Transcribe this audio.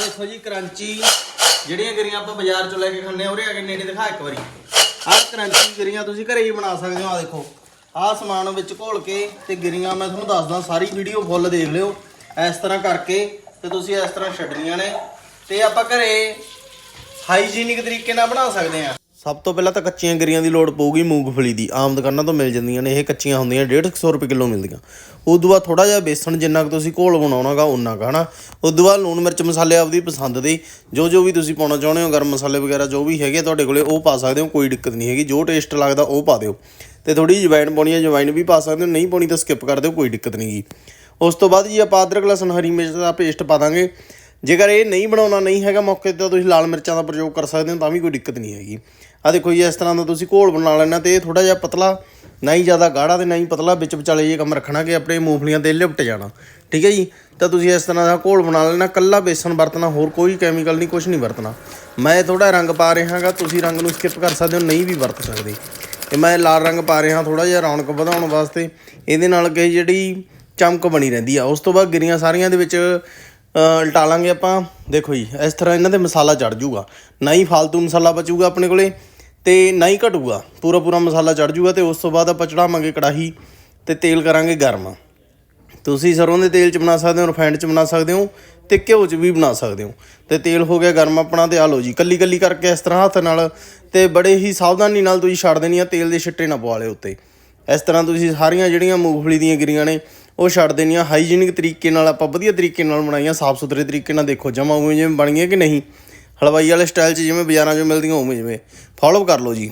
ਆਹ ਦੇਖੋ ਜੀ, ਕਰੰਚੀ, ਜਿਹੜੀਆਂ ਗਿਰੀਆਂ ਆਪਾਂ ਬਾਜ਼ਾਰ ਚੋਂ ਲੈ ਕੇ ਖਾਂਦੇ ਆ ਉਹਦੇ ਆ ਕੇ ਨੇੜੇ ਦਿਖਾ ਇੱਕ ਵਾਰੀ। ਆਹ ਕਰੰਚੀ ਗਿਰੀਆਂ ਤੁਸੀਂ ਘਰੇ ਹੀ ਬਣਾ ਸਕਦੇ ਹੋ ਆ ਦੇਖੋ। ਆਹ ਸਮਾਨ ਵਿੱਚ ਘੋਲ ਕੇ ਤੇ ਗਿਰੀਆਂ ਮੈਂ ਤੁਹਾਨੂੰ ਦੱਸਦਾ, ਸਾਰੀ ਵੀਡੀਓ ਫੁੱਲ ਦੇਖ ਲਿਓ। ਇਸ ਤਰ੍ਹਾਂ ਕਰਕੇ ਤੇ ਤੁਸੀਂ ਇਸ ਤਰ੍ਹਾਂ ਛੱਡਣੀਆਂ ਨੇ। ਤੇ ਆਪਾਂ ਘਰੇ ਹਾਈਜੀਨਿਕ ਤਰੀਕੇ ਨਾਲ ਬਣਾ ਸਕਦੇ ਆ ਸਭ ਤੋਂ ਪਹਿਲਾਂ ਤਾਂ ਕੱਚੀਆਂ ਗਰੀਆਂ ਦੀ ਲੋੜ ਪਊਗੀ ਮੂੰਗਫਲੀ ਦੀ। ਆਮ ਦੁਕਾਨਾਂ ਤੋਂ ਮਿਲ ਜਾਂਦੀਆਂ ਨੇ, ਇਹ ਕੱਚੀਆਂ ਹੁੰਦੀਆਂ 150 ਰੁਪਏ ਕਿਲੋ ਮਿਲਦੀਆਂ। ਉਸ ਤੋਂ ਬਾਅਦ ਥੋੜਾ ਜਿਹਾ ਬੇਸਣ ਜਿੰਨਾ ਕੁ ਤੁਸੀਂ ਘੋਲ ਬਣਾਉਣਾਗਾ ਉਨਾ ਕੁ, ਹਨਾ? ਉਸ ਤੋਂ ਬਾਅਦ ਲੂਣ ਮਿਰਚ ਮਸਾਲੇ ਆਪਦੀ ਪਸੰਦ ਦੇ, ਜੋ ਜੋ ਵੀ ਤੁਸੀਂ ਪਾਉਣਾ ਚਾਹੁੰਦੇ ਹੋ, ਗਰਮ ਮਸਾਲੇ ਵਗੈਰਾ ਜੋ ਵੀ ਹੈਗੇ ਤੁਹਾਡੇ ਕੋਲੇ, ਉਹ ਪਾ ਸਕਦੇ ਹੋ, ਕੋਈ ਦਿੱਕਤ ਨਹੀਂ ਹੈਗੀ। ਜੋ ਟੇਸਟ ਲੱਗਦਾ ਉਹ ਪਾ ਦਿਓ। ਤੇ ਥੋੜੀ ਜਿਹੀ ਪਾਉਣੀ ਹੈ ਜਵੈਣ ਵੀ ਪਾ ਸਕਦੇ ਹੋ, ਨਹੀਂ ਪਾਉਣੀ ਤਾਂ ਸਕਿਪ ਕਰ ਦਿਓ, ਕੋਈ ਦਿੱਕਤ ਨਹੀਂ ਗੀ। ਉਸ ਤੋਂ ਬਾਅਦ ਜੀ ਆਪਾਂ ਅਦਰਕ, ਲਸਣ, ਹਰੀ ਮਿਰਚ ਦਾ ਪੇਸਟ ਪਾ ਦਾਂਗੇ। ਜੇਕਰ ਇਹ ਨਹੀਂ ਬਣਾਉਣਾ ਨਹੀਂ ਹੈਗਾ ਮੌਕੇ ਤੇ ਤਾਂ ਤੁਸੀਂ ਲਾਲ ਮਿਰਚਾਂ ਦਾ ਪ੍ਰਯੋਗ ਕਰ ਸਕਦੇ ਹੋ, ਤਾਂ ਵੀ ਕੋਈ ਦਿੱਕਤ ਨਹੀਂ ਹੈਗੀ। ਆ ਦੇਖੋ ਜੀ, ਇਸ ਤਰ੍ਹਾਂ ਦਾ ਤੁਸੀਂ ਘੋਲ ਬਣਾ ਲੈਣਾ ਤੇ ਇਹ ਥੋੜਾ ਜਿਹਾ ਪਤਲਾ, ਨਾ ਹੀ ਜ਼ਿਆਦਾ ਗਾੜਾ ਤੇ ਨਾ ਹੀ ਪਤਲਾ, ਵਿੱਚ ਵਿਚਾਲੇ ਇਹ ਕੰਮ ਰੱਖਣਾ ਕਿ ਆਪਣੇ ਮੂੰਗਫਲੀਆਂ ਤੇ ਲਿਪਟ ਜਾਣਾ। ਠੀਕ ਹੈ ਜੀ? ਤਾਂ ਤੁਸੀਂ ਇਸ ਤਰ੍ਹਾਂ ਦਾ ਘੋਲ ਬਣਾ ਲੈਣਾ, ਕੱਲਾ ਬੇਸਨ ਵਰਤਣਾ, ਹੋਰ ਕੋਈ ਕੈਮੀਕਲ ਨਹੀਂ ਕੁਝ ਨਹੀਂ ਵਰਤਣਾ। ਮੈਂ ਥੋੜਾ ਰੰਗ ਪਾ ਰਿਹਾ ਤੁਸੀਂ ਰੰਗ ਨੂੰ ਸਕਿਪ ਕਰ ਸਕਦੇ ਹੋ, ਨਹੀਂ ਵੀ ਵਰਤ ਸਕਦੇ। ਤੇ ਮੈਂ ਲਾਲ ਰੰਗ ਪਾ ਰਿਹਾ ਥੋੜਾ ਜਿਹਾ ਰੌਣਕ ਵਧਾਉਣ ਵਾਸਤੇ। ਇਹਦੇ ਨਾਲ ਕਿ ਜਿਹੜੀ ਚਮਕ ਬਣੀ ਰਹਿੰਦੀ ਆ। ਉਸ ਤੋਂ ਬਾਅਦ ਗਿਰੀਆਂ ਸਾਰੀਆਂ ਦੇ ਵਿੱਚ ਉਲਟਾ ਲਾਂਗੇ ਆਪਾਂ। ਦੇਖੋ ਜੀ, ਇਸ ਤਰ੍ਹਾਂ ਇਹਨਾਂ ਤੇ ਮਸਾਲਾ ਚੜ ਜੂਗਾ। ਨਾ ਹੀ ਫालतू ਮਸਾਲਾ ਬਚੂਗਾ ਆਪਣੇ ਕੋਲੇ ਤੇ ਨਾ ਹੀ ਘਟੂਗਾ। ਪੂਰਾ ਪੂਰਾ ਮਸਾਲਾ ਚੜ ਜੂਗਾ ਤੇ ਉਸ ਤੋਂ ਬਾਅਦ ਆਪਾਂ ਚੜਾਵਾਂਗੇ ਕੜਾਹੀ ਤੇ ਤੇਲ ਕਰਾਂਗੇ ਗਰਮ। ਤੁਸੀਂ ਸਰੋਂ ਦੇ ਤੇਲ 'ਚ ਬਣਾ ਸਕਦੇ ਹੋ, ਰਿਫਾਈਨਡ 'ਚ ਬਣਾ ਸਕਦੇ ਹੋ ਤੇ ਘਿਓ 'ਚ ਵੀ ਬਣਾ ਸਕਦੇ ਹੋ। ਤੇ ਤੇਲ ਹੋ ਗਿਆ ਗਰਮ ਆਪਣਾ ਤੇ ਆ ਲਓ ਜੀ ਕੱਲੀ ਕੱਲੀ ਕਰਕੇ ਇਸ ਤਰ੍ਹਾਂ ਹੱਥ ਨਾਲ ਤੇ ਬੜੇ ਹੀ ਸਾਵਧਾਨੀ ਨਾਲ ਤੁਸੀਂ ਛੱਡ ਦੇਣੀ ਆ ਤੇਲ ਦੇ ਛਿੱਟੇ ਨਾ ਪਵਾ ਲਿਓ ਉੱਤੇ। ਇਸ ਤਰ੍ਹਾਂ ਤੁਸੀਂ ਸਾਰੀਆਂ ਜਿਹੜੀਆਂ ਮੂੰਗਫਲੀ ਦੀਆਂ ਗਿਰੀਆਂ ਨੇ ਉਹ ਛੱਡ ਦੇਣੀਆਂ। ਹਾਈਜੀਨਿਕ ਤਰੀਕੇ ਨਾਲ ਆਪਾਂ ਵਧੀਆ ਤਰੀਕੇ ਨਾਲ ਬਣਾਈਆਂ, ਸਾਫ਼ ਸੁਥਰੇ ਤਰੀਕੇ ਨਾਲ ਦੇਖੋ, ਜਮਾ ਉਵੇਂ ਜਿਵੇਂ ਬਣ ਗਈਆਂ ਕਿ ਨਹੀਂ। ਹਲਵਾਈ ਵਾਲੇ ਸਟਾਈਲ 'ਚ ਜਿਵੇਂ ਬਾਜ਼ਾਰਾਂ 'ਚੋਂ ਮਿਲਦੀਆਂ, ਉਵੇਂ ਜਿਵੇਂ। ਫੋਲੋ ਕਰ ਲਓ ਜੀ।